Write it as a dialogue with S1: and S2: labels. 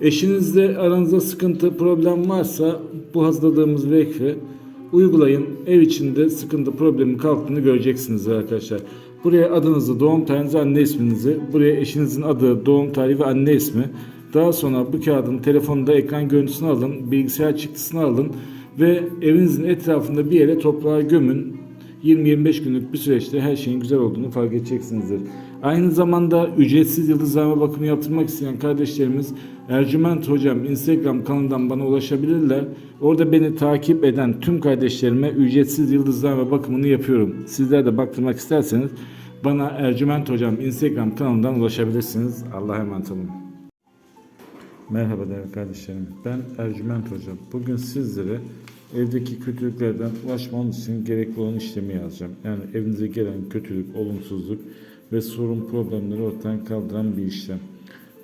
S1: Eşinizle aranızda sıkıntı, problem varsa bu hazırladığımız vekfi uygulayın. Ev içinde sıkıntı, problemin kalktığını göreceksiniz arkadaşlar. Buraya adınızı, doğum tarihinizi, anne isminizi, buraya eşinizin adı, doğum tarihi ve anne ismi. Daha sonra bu kağıdın telefonda ekran görüntüsünü alın, bilgisayar çıktısını alın ve evinizin etrafında bir yere toprağa gömün. 20-25 günlük bir süreçte her şeyin güzel olduğunu fark edeceksinizdir. Aynı zamanda ücretsiz yıldızlama bakımı yaptırmak isteyen kardeşlerimiz Ercüment Hocam Instagram kanalından bana ulaşabilirler. Orada beni takip eden tüm kardeşlerime ücretsiz yıldızlama bakımını yapıyorum. Sizler de baktırmak isterseniz bana Ercüment Hocam Instagram kanalından ulaşabilirsiniz. Allah'a emanet olun. Merhaba değerli kardeşlerim. Ben Ercüment Hocam. Bugün sizlere evdeki kötülüklerden ulaşmanız için gerekli olan işlemi yazacağım. Yani evinize gelen kötülük, olumsuzluk ve sorun problemleri ortadan kaldıran bir işlem.